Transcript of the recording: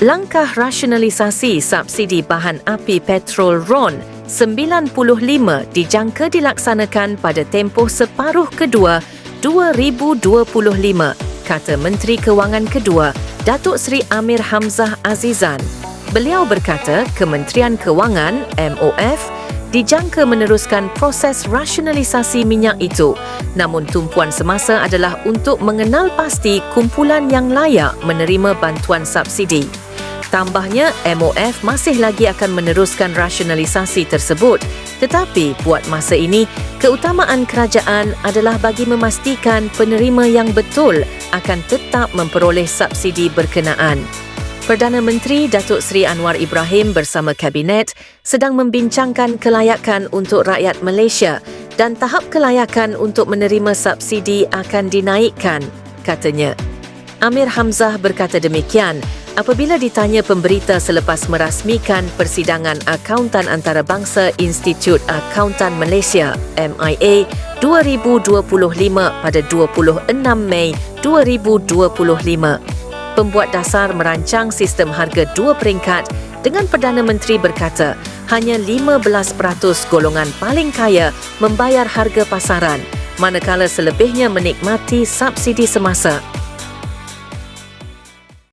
Langkah rasionalisasi subsidi bahan api petrol RON 95 dijangka dilaksanakan pada tempoh separuh kedua 2025, kata Menteri Kewangan Kedua, Datuk Seri Amir Hamzah Azizan. Beliau berkata Kementerian Kewangan MOF dijangka meneruskan proses rasionalisasi minyak itu. Namun tumpuan semasa adalah untuk mengenal pasti kumpulan yang layak menerima bantuan subsidi. Tambahnya, MOF masih lagi akan meneruskan rasionalisasi tersebut. Tetapi buat masa ini, keutamaan kerajaan adalah bagi memastikan penerima yang betul akan tetap memperoleh subsidi berkenaan. Perdana Menteri Datuk Seri Anwar Ibrahim bersama Kabinet sedang membincangkan kelayakan untuk rakyat Malaysia dan tahap kelayakan untuk menerima subsidi akan dinaikkan, katanya. Amir Hamzah berkata demikian apabila ditanya pemberita selepas merasmikan persidangan akauntan antarabangsa Institut Akauntan Malaysia MIA 2025 pada 26 Mei 2025 pembuat dasar merancang sistem harga dua peringkat dengan Perdana Menteri berkata hanya 15% golongan paling kaya membayar harga pasaran manakala selebihnya menikmati subsidi semasa